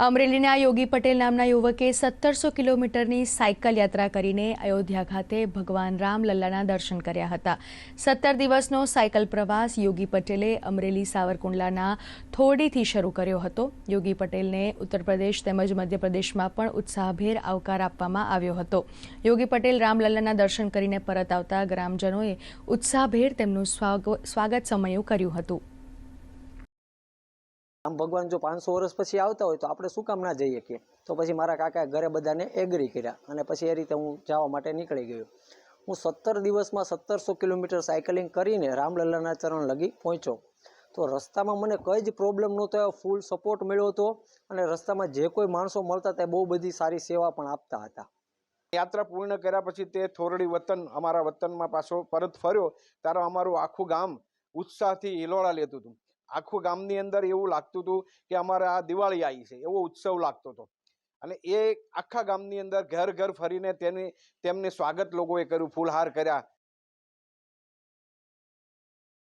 અમરેલીના યોગી પટેલ નામના યુવકે સત્તરસો કિલોમીટરની સાયકલ યાત્રા કરીને અયોધ્યા ખાતે ભગવાન રામ લલ્લાના દર્શન કર્યા હતા. સત્તર દિવસનો સાયકલ પ્રવાસ યોગી પટેલે અમરેલી સાવરકુંડલાના થોડીથી શરૂ કર્યો હતો. યોગી પટેલને ઉત્તર પ્રદેશ તેમજ મધ્યપ્રદેશમાં પણ ઉત્સાહભેર આવકાર આપવામાં આવ્યો હતો. યોગી પટેલ રામલલ્લાના દર્શન કરીને પરત આવતા ગ્રામજનોએ ઉત્સાહભેર તેમનું સ્વાગ- સ્વાગત સમયું કર્યું હતું. આમ ભગવાન જો પાંચસો વર્ષ પછી આવતા હોય તો આપણે શું કામ ના જઈએ કે? તો પછી મારા કાકા ઘરે બધાને એગ્રી કર્યા અને પછી એ રીતે હું જવા માટે નીકળી ગયો. હું સત્તર દિવસમાં સત્તરસો કિલોમીટર સાયકલિંગ કરીને રામલલ્લાના ચરણ લગી પહોંચ્યો. તો રસ્તામાં મને કઈ જ પ્રોબ્લેમ નહોતો ફૂલ સપોર્ટ મળ્યો હતો અને રસ્તામાં જે કોઈ માણસો મળતા તે બહુ બધી સારી સેવા પણ આપતા હતા. યાત્રા પૂર્ણ કર્યા પછી તે થોરડી વતન અમારા વતનમાં પાછો પરત ફર્યો. ત્યારે અમારું આખું ગામ ઉત્સાહથી હિલોળા લેતું હતું. આખું ગામની અંદર એવું લાગતું હતું કે અમારે આ દિવાળી આવી છે, એવો ઉત્સવ લાગતો હતો. અને એ આખા ગામની અંદર ઘર ઘર ફરીને તેની, તેમને સ્વાગત લોકોએ કર્યું, ફૂલહાર કર્યા.